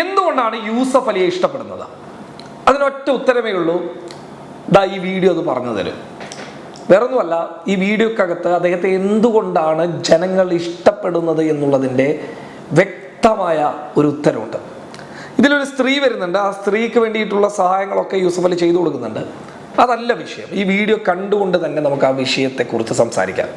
എന്തുകൊണ്ടാണ് യൂസഫ് അലിയെ ഇഷ്ടപ്പെടുന്നത്? അതിനൊറ്റ ഉത്തരമേ ഉള്ളൂ. ദാ ഈ വീഡിയോ അത് പറഞ്ഞു തരും വേറൊന്നുമല്ല ഈ വീഡിയോക്കകത്ത് അദ്ദേഹത്തെ എന്തുകൊണ്ടാണ് ജനങ്ങൾ ഇഷ്ടപ്പെടുന്നത് എന്നുള്ളതിന്റെ വ്യക്തമായ ഒരു ഉത്തരവുണ്ട് ഇതിലൊരു സ്ത്രീ വരുന്നുണ്ട്. ആ സ്ത്രീക്ക് വേണ്ടിയിട്ടുള്ള സഹായങ്ങളൊക്കെ യൂസഫ് അലി ചെയ്തു കൊടുക്കുന്നുണ്ട്. അതല്ല വിഷയം. ഈ വീഡിയോ കണ്ടുകൊണ്ട് തന്നെ നമുക്ക് ആ വിഷയത്തെ കുറിച്ച് സംസാരിക്കാം.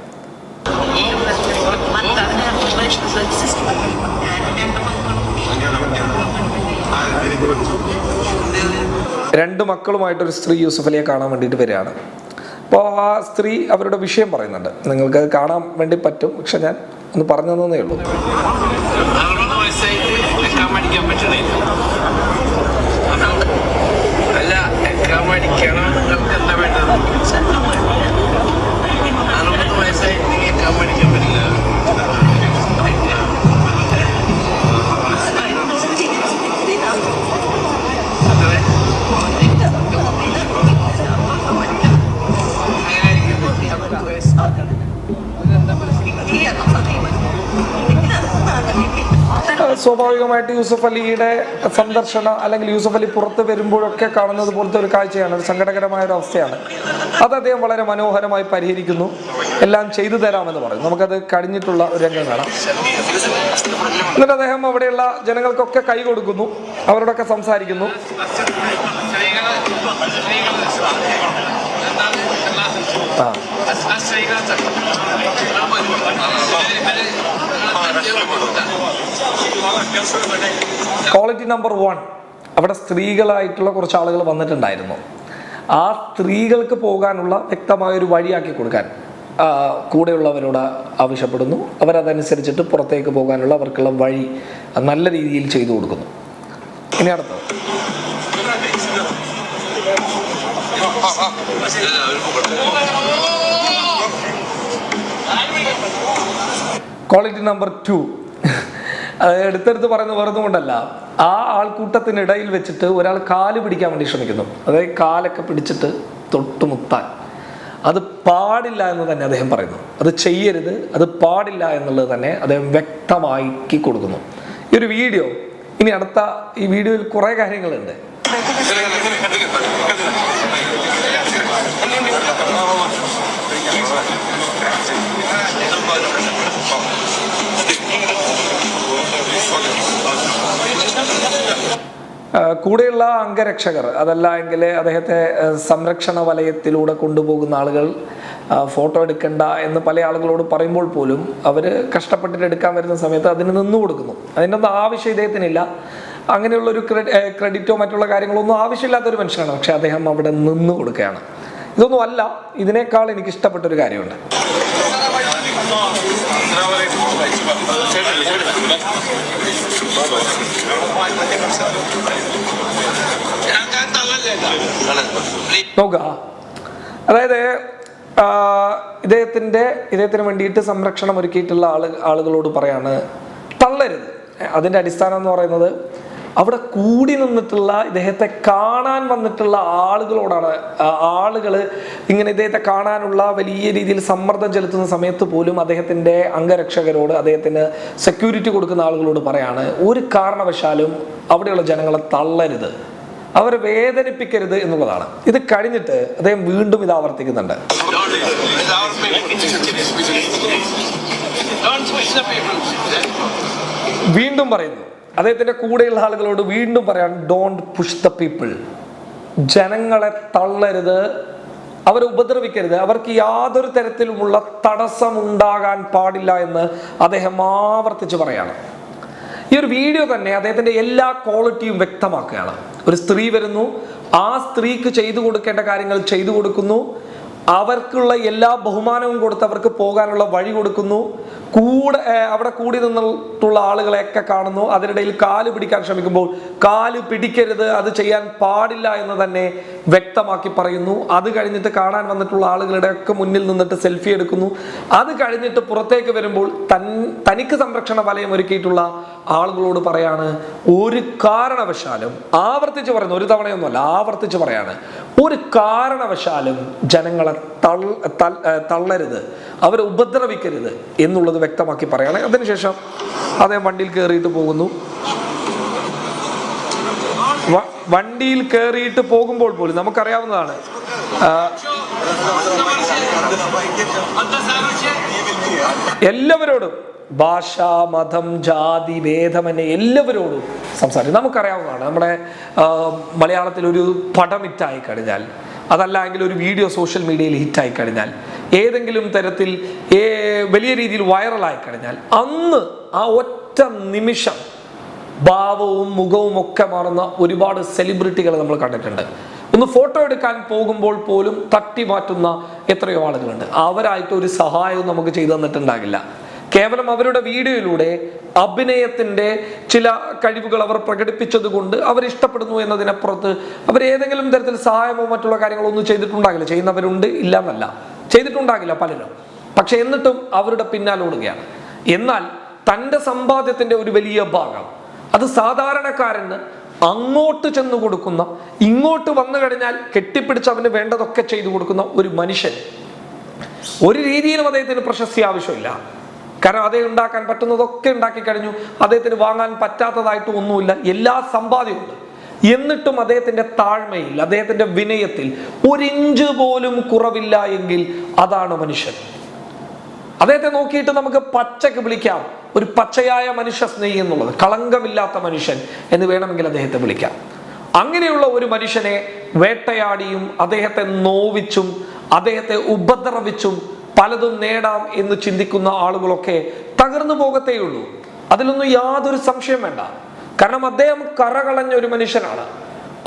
രണ്ട് മക്കളുമായിട്ട് ഒരു സ്ത്രീ യൂസഫ് അലിയെ കാണാൻ വേണ്ടിയിട്ട് വരികയാണ്. അപ്പോൾ ആ സ്ത്രീ അവരുടെ വിഷയം പറയുന്നുണ്ട്. നിങ്ങൾക്ക് കാണാൻ വേണ്ടി പറ്റും. പക്ഷെ ഞാൻ ഒന്ന് പറഞ്ഞു തന്നേ ഉള്ളൂ. അതുകൊണ്ട് അടിക്കാൻ പറ്റണില്ല. പഠിക്കാൻ അല്ല എക്സാം പഠിക്കണം സ്വാഭാവികമായിട്ട് യൂസഫ് അലിയുടെ സന്ദർശനം അല്ലെങ്കിൽ യൂസഫ് അലി പുറത്ത് വരുമ്പോഴൊക്കെ കാണുന്നത് പോലത്തെ ഒരു കാഴ്ചയാണ്. ഒരു സങ്കടകരമായ ഒരു അവസ്ഥയാണ്. അത് അദ്ദേഹം വളരെ മനോഹരമായി പരിഹരിക്കുന്നു. എല്ലാം ചെയ്തു തരാമെന്ന് പറയും നമുക്കത് കഴിഞ്ഞിട്ടുള്ള ഒരു രംഗം കാണാം. എന്നിട്ട് അദ്ദേഹം അവിടെയുള്ള ജനങ്ങൾക്കൊക്കെ കൈ കൊടുക്കുന്നു. അവരോടൊക്കെ സംസാരിക്കുന്നു. ക്വാളിറ്റി നമ്പർ വൺ അവിടെ സ്ത്രീകളായിട്ടുള്ള കുറച്ച് ആളുകൾ വന്നിട്ടുണ്ടായിരുന്നു. ആ സ്ത്രീകൾക്ക് പോകാനുള്ള വ്യക്തമായ ഒരു വഴിയാക്കി കൊടുക്കാൻ കൂടെയുള്ളവരോട് ആവശ്യപ്പെടുന്നു. അവരതനുസരിച്ചിട്ട് പുറത്തേക്ക് പോകാനുള്ള അവർക്കുള്ള വഴി നല്ല രീതിയിൽ ചെയ്തു കൊടുക്കുന്നു. ഇനി അടുത്തത്. ക്വാളിറ്റി നമ്പർ ടു എടുത്തെടുത്ത് പറയുന്ന വെറുതെ കൊണ്ടല്ല. ആ ആൾക്കൂട്ടത്തിനിടയിൽ വെച്ചിട്ട് ഒരാൾ കാൽ പിടിക്കാൻ വേണ്ടി ശ്രമിക്കുന്നു. അതായത് കാലൊക്കെ പിടിച്ചിട്ട് തൊട്ടുമുത്താൻ അത് പാടില്ല എന്ന് തന്നെ അദ്ദേഹം പറയുന്നു. അത് ചെയ്യരുത് അത് പാടില്ല എന്നുള്ളത് തന്നെ അദ്ദേഹം വ്യക്തമാക്കി കൊടുക്കുന്നു. ഈ ഒരു വീഡിയോ ഇനി അടുത്ത ഈ വീഡിയോയിൽ കുറേ കാര്യങ്ങളുണ്ട്. കൂടെയുള്ള അംഗരക്ഷകർ അതല്ല എങ്കിൽ അദ്ദേഹത്തെ സംരക്ഷണ വലയത്തിലൂടെ കൊണ്ടുപോകുന്ന ആളുകൾ ഫോട്ടോ എടുക്കണ്ട എന്ന് പല ആളുകളോട് പറയുമ്പോൾ പോലും അവർ കഷ്ടപ്പെട്ടിട്ട് എടുക്കാൻ വരുന്ന സമയത്ത് അതിന് നിന്നു കൊടുക്കുന്നു. അതിന്റെ ആവശ്യം ഇദ്ദേഹത്തിനില്ല. അങ്ങനെയുള്ളൊരു ക്രെഡിറ്റോ മറ്റുള്ള കാര്യങ്ങളോ ഒന്നും ആവശ്യമില്ലാത്തൊരു മനുഷ്യനാണ്. പക്ഷേ അദ്ദേഹം അവിടെ നിന്നു കൊടുക്കുകയാണ്. ഇതൊന്നും അല്ല ഇതിനേക്കാൾ എനിക്ക് ഇഷ്ടപ്പെട്ട ഒരു കാര്യമുണ്ട്. നോക്കുക. അതായത് ഇദ്ദേഹത്തിന്റെ ഇദ്ദേഹത്തിന് വേണ്ടിയിട്ട് സംരക്ഷണം ഒരുക്കിയിട്ടുള്ള ആൾ ആളുകളോട് പറയാണ് തള്ളരുത്. അതിന്റെ അടിസ്ഥാനം എന്ന് പറയുന്നത് അവിടെ കൂടി നിന്നിട്ടുള്ള ഇദ്ദേഹത്തെ കാണാൻ വന്നിട്ടുള്ള ആളുകളോടാണ് ആളുകൾ ഇങ്ങനെ ഇദ്ദേഹത്തെ കാണാനുള്ള വലിയ രീതിയിൽ സമ്മർദ്ദം ചെലുത്തുന്ന സമയത്ത് പോലും അദ്ദേഹത്തിന്റെ അംഗരക്ഷകരോട് അദ്ദേഹത്തിന് സെക്യൂരിറ്റി കൊടുക്കുന്ന ആളുകളോട് പറയാണ് ഒരു കാരണവശാലും അവിടെയുള്ള ജനങ്ങളെ തള്ളരുത്. അവരെ വേദനിപ്പിക്കരുത് എന്നുള്ളതാണ്. ഇത് കഴിഞ്ഞിട്ട് അദ്ദേഹം വീണ്ടും ഇത് ആവർത്തിക്കുന്നുണ്ട്. വീണ്ടും പറയുന്നു അദ്ദേഹത്തിന്റെ കൂടെയുള്ള ആളുകളോട് വീണ്ടും പറയാൻ ഡോണ്ട് പുഷ് ദ പീപ്പിൾ ജനങ്ങളെ തള്ളരുത്. അവരെ ഉപദ്രവിക്കരുത്. അവർക്ക് യാതൊരു തരത്തിലുമുള്ള തടസ്സം ഉണ്ടാകാൻ പാടില്ല എന്ന് അദ്ദേഹം ആവർത്തിച്ച് പറയാണ്. ഈ ഒരു വീഡിയോ തന്നെ അദ്ദേഹത്തിന്റെ എല്ലാ ക്വാളിറ്റിയും വ്യക്തമാക്കുകയാണ്. ഒരു സ്ത്രീ വരുന്നു. ആ സ്ത്രീക്ക് ചെയ്തു കൊടുക്കേണ്ട കാര്യങ്ങൾ ചെയ്തു കൊടുക്കുന്നു. അവർക്കുള്ള എല്ലാ ബഹുമാനവും കൊടുത്ത് അവർക്ക് പോകാനുള്ള വഴി കൊടുക്കുന്നു. കൂടെ അവിടെ കൂടി നിന്നിട്ടുള്ള ആളുകളെയൊക്കെ കാണുന്നു. അതിനിടയിൽ കാൽ പിടിക്കാൻ ശ്രമിക്കുമ്പോൾ കാൽ പിടിക്കരുത് അത് ചെയ്യാൻ പാടില്ല എന്ന് തന്നെ വ്യക്തമാക്കി പറയുന്നു. അത് കഴിഞ്ഞിട്ട് കാണാൻ വന്നിട്ടുള്ള ആളുകളുടെ ഒക്കെ മുന്നിൽ നിന്നിട്ട് സെൽഫി എടുക്കുന്നു. അത് കഴിഞ്ഞിട്ട് പുറത്തേക്ക് വരുമ്പോൾ തൻ തനിക്ക് സംരക്ഷണ വലയം ഒരുക്കിയിട്ടുള്ള ആളുകളോട് പറയാണ് ഒരു കാരണവശാലും ആവർത്തിച്ച് പറയുന്നു ഒരു തവണയൊന്നുമല്ല ആവർത്തിച്ച് പറയാണ് ഒരു കാരണവശാലും ജനങ്ങളെ തള്ളരുത്. അവരെ ഉപദ്രവിക്കരുത് എന്നുള്ളത് വ്യക്തമാക്കി പറയാണ് അതിനുശേഷം അദ്ദേഹം വണ്ടിയിൽ കയറിയിട്ട് പോകുന്നു. വണ്ടിയിൽ കയറിയിട്ട് പോകുമ്പോൾ പോലും നമുക്കറിയാവുന്നതാണ് എല്ലാവരോടും ഭാഷ മതം ജാതി ഭേദമന്യേ എല്ലാവരോടും സംസാരിക്കും. നമുക്കറിയാവുന്നതാണ് നമ്മുടെ മലയാളത്തിൽ ഒരു പടം ഹിറ്റായി കഴിഞ്ഞാൽ അതല്ല എങ്കിൽ ഒരു വീഡിയോ സോഷ്യൽ മീഡിയയിൽ ഹിറ്റായി കഴിഞ്ഞാൽ ഏതെങ്കിലും തരത്തിൽ വലിയ രീതിയിൽ വൈറലായി കഴിഞ്ഞാൽ അന്ന് ആ ഒറ്റ നിമിഷം ഭാവവും മുഖവും ഒക്കെ മാറുന്ന ഒരുപാട് സെലിബ്രിറ്റികളെ നമ്മൾ കണ്ടിട്ടുണ്ട്. ഒന്ന് ഫോട്ടോ എടുക്കാൻ പോകുമ്പോൾ പോലും തട്ടി മാറ്റുന്ന എത്രയോ ആളുകളുണ്ട്. അവരായിട്ട് ഒരു സഹായവും നമുക്ക് ചെയ്തു തന്നിട്ടുണ്ടാകില്ല. കേവലം അവരുടെ വീഡിയോയിലൂടെ അഭിനയത്തിന്റെ ചില കഴിവുകൾ അവർ പ്രകടിപ്പിച്ചത് കൊണ്ട് അവർ ഇഷ്ടപ്പെടുന്നു എന്നതിനപ്പുറത്ത് അവർ ഏതെങ്കിലും തരത്തിൽ സഹായമോ മറ്റുള്ള കാര്യങ്ങളോ ഒന്നും ചെയ്തിട്ടുണ്ടാകില്ല. ചെയ്യുന്നവരുണ്ട് ഇല്ല എന്നല്ല ചെയ്തിട്ടുണ്ടാകില്ല പലരും. പക്ഷെ എന്നിട്ടും അവരുടെ പിന്നാലെ ഓടുകയാണ്. എന്നാൽ തന്റെ സമ്പാദ്യത്തിന്റെ ഒരു വലിയ ഭാഗം അത് സാധാരണക്കാരന് അങ്ങോട്ട് ചെന്ന് കൊടുക്കുന്ന ഇങ്ങോട്ട് വന്നു കഴിഞ്ഞാൽ കെട്ടിപ്പിടിച്ച് അവന് വേണ്ടതൊക്കെ ചെയ്തു കൊടുക്കുന്ന ഒരു മനുഷ്യൻ. ഒരു രീതിയിലും അദ്ദേഹത്തിന് പ്രശസ്തി ആവശ്യമില്ല. കാരണം അതേ ഉണ്ടാക്കാൻ പറ്റുന്നതൊക്കെ ഉണ്ടാക്കി കഴിഞ്ഞു. അദ്ദേഹത്തിന് വാങ്ങാൻ പറ്റാത്തതായിട്ട് ഒന്നുമില്ല. എല്ലാ സമ്പാദ്യമുണ്ട് എന്നിട്ടും അദ്ദേഹത്തിന്റെ താഴ്മയിൽ അദ്ദേഹത്തിന്റെ വിനയത്തിൽ ഒരിഞ്ച് പോലും കുറവില്ല എങ്കിൽ അതാണ് മനുഷ്യൻ. അദ്ദേഹത്തെ നോക്കിയിട്ട് നമുക്ക് പച്ചക്ക് വിളിക്കാം. ഒരു പച്ചയായ മനുഷ്യ സ്നേഹി എന്നുള്ളത് കളങ്കമില്ലാത്ത മനുഷ്യൻ എന്ന് വേണമെങ്കിൽ അദ്ദേഹത്തെ വിളിക്കാം. അങ്ങനെയുള്ള ഒരു മനുഷ്യനെ വേട്ടയാടിയും അദ്ദേഹത്തെ നോവിച്ചും അദ്ദേഹത്തെ ഉപദ്രവിച്ചും പലതും നേടാം എന്ന് ചിന്തിക്കുന്ന ആളുകളൊക്കെ തകർന്നു പോകത്തേയുള്ളൂ. അതിലൊന്നും യാതൊരു സംശയം വേണ്ട. കാരണം അദ്ദേഹം കറകളഞ്ഞ ഒരു മനുഷ്യനാണ്.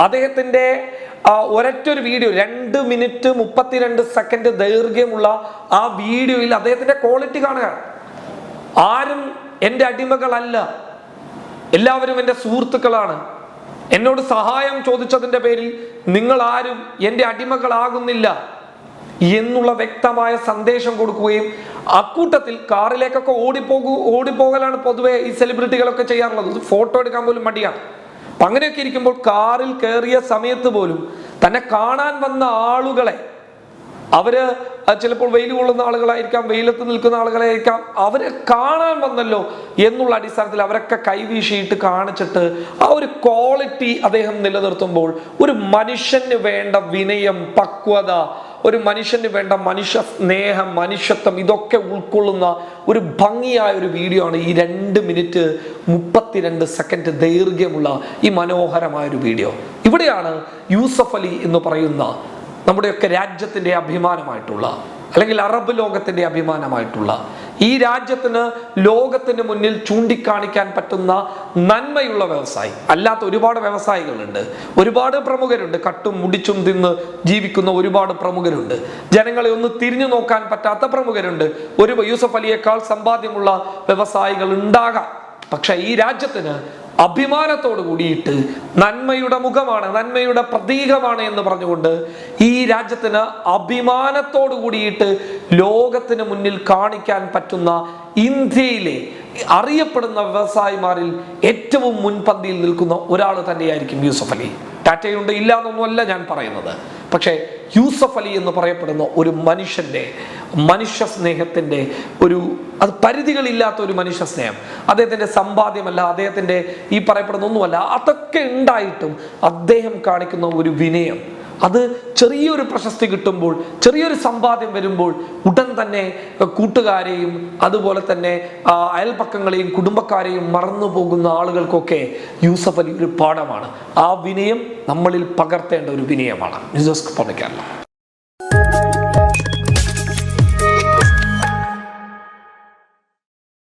അദ്ദേഹത്തിന്റെ ഒരറ്റൊരു വീഡിയോ രണ്ട് മിനിറ്റ് മുപ്പത്തിരണ്ട് സെക്കൻഡ് ദൈർഘ്യമുള്ള ആ വീഡിയോയിൽ അദ്ദേഹത്തിന്റെ ക്വാളിറ്റി കാണുക. ആരും എന്റെ അടിമകളല്ല. എല്ലാവരും എന്റെ സുഹൃത്തുക്കളാണ്. എന്നോട് സഹായം ചോദിച്ചതിന്റെ പേരിൽ നിങ്ങൾ ആരും എന്റെ അടിമകളാകുന്നില്ല. എന്നുള്ള വ്യക്തമായ സന്ദേശം കൊടുക്കുകയും അക്കൂട്ടത്തിൽ കാറിലേക്കൊക്കെ ഓടിപ്പോകൂ ഓടിപ്പോകലാണ് പൊതുവെ ഈ സെലിബ്രിറ്റികളൊക്കെ ചെയ്യാറുള്ളത്. ഫോട്ടോ എടുക്കാൻ പോലും മടിയാണ്. അപ്പൊ അങ്ങനെയൊക്കെ ഇരിക്കുമ്പോൾ കാറിൽ കയറിയ സമയത്ത് പോലും തന്നെ കാണാൻ വന്ന ആളുകളെ അവർ ചിലപ്പോൾ വെയിൽ കൊള്ളുന്ന ആളുകളായിരിക്കാം വെയിലത്ത് നിൽക്കുന്ന ആളുകളായിരിക്കാം അവരെ കാണാൻ വന്നല്ലോ എന്നുള്ള അടിസ്ഥാനത്തിൽ അവരൊക്കെ കൈവീശിയിട്ട് കാണിച്ചിട്ട് ആ ഒരു ക്വാളിറ്റി അദ്ദേഹം നിലനിർത്തുമ്പോൾ ഒരു മനുഷ്യന് വേണ്ട വിനയം പക്വത ഒരു മനുഷ്യന് വേണ്ട മനുഷ്യ സ്നേഹം മനുഷ്യത്വം ഇതൊക്കെ ഉൾക്കൊള്ളുന്ന ഒരു ഭംഗിയായ ഒരു വീഡിയോ ആണ് ഈ രണ്ട് മിനിറ്റ് മുപ്പത്തിരണ്ട് സെക്കൻഡ് ദൈർഘ്യമുള്ള ഈ മനോഹരമായ ഒരു വീഡിയോ ഇവിടെയാണ് യൂസഫ് അലി എന്ന് പറയുന്ന നമ്മുടെയൊക്കെ രാജ്യത്തിന്റെ അഭിമാനമായിട്ടുള്ള അല്ലെങ്കിൽ അറബ് ലോകത്തിന്റെ അഭിമാനമായിട്ടുള്ള ഈ രാജ്യത്തിന് ലോകത്തിന് മുന്നിൽ ചൂണ്ടിക്കാണിക്കാൻ പറ്റുന്ന നന്മയുള്ള വ്യവസായി. അല്ലാത്ത ഒരുപാട് വ്യവസായികളുണ്ട്. ഒരുപാട് പ്രമുഖരുണ്ട്. കട്ടും മുടിച്ചും തിന്ന് ജീവിക്കുന്ന ഒരുപാട് പ്രമുഖരുണ്ട്. ജനങ്ങളെ ഒന്ന് തിരിഞ്ഞു നോക്കാൻ പറ്റാത്ത പ്രമുഖരുണ്ട്. ഒരു യൂസഫ് അലിയേക്കാൾ സമ്പാദ്യമുള്ള വ്യവസായികൾ ഉണ്ടാകാം. പക്ഷെ ഈ രാജ്യത്തിന് അഭിമാനത്തോട് കൂടിയിട്ട് നന്മയുടെ മുഖമാണ് നന്മയുടെ പ്രതീകമാണ് എന്ന് പറഞ്ഞുകൊണ്ട് ഈ രാജ്യത്തിന് അഭിമാനത്തോട് കൂടിയിട്ട് ലോകത്തിന് മുന്നിൽ കാണിക്കാൻ പറ്റുന്ന ഇന്ത്യയിലെ അറിയപ്പെടുന്ന വ്യവസായിമാരിൽ ഏറ്റവും മുൻപന്തിയിൽ നിൽക്കുന്ന ഒരാൾ തന്നെയായിരിക്കും യൂസഫ് അലി. ടാറ്റയുണ്ട് ഇല്ല എന്നൊന്നുമല്ല ഞാൻ പറയുന്നത്. പക്ഷേ യൂസഫ് അലി എന്ന് പറയപ്പെടുന്ന ഒരു മനുഷ്യന്റെ മനുഷ്യ സ്നേഹത്തിന്റെ ഒരു അത് പരിധികളില്ലാത്ത ഒരു മനുഷ്യ സ്നേഹം. അദ്ദേഹത്തിന്റെ സമ്പാദ്യമല്ല അദ്ദേഹത്തിന്റെ ഈ പറയപ്പെടുന്ന ഒന്നുമല്ല അതൊക്കെ ഉണ്ടായിട്ടും അദ്ദേഹം കാണിക്കുന്ന ഒരു വിനയം. അത് ചെറിയൊരു പ്രശസ്തി കിട്ടുമ്പോൾ ചെറിയൊരു സമ്പാദ്യം വരുമ്പോൾ ഉടൻ തന്നെ കൂട്ടുകാരെയും അതുപോലെ തന്നെ അയൽപക്കങ്ങളെയും കുടുംബക്കാരെയും മറന്നു പോകുന്ന ആളുകൾക്കൊക്കെ യൂസഫ് അലി ഒരു പാഠമാണ്. ആ വിനയം നമ്മളിൽ പകർത്തേണ്ട ഒരു വിനയമാണ്. News desk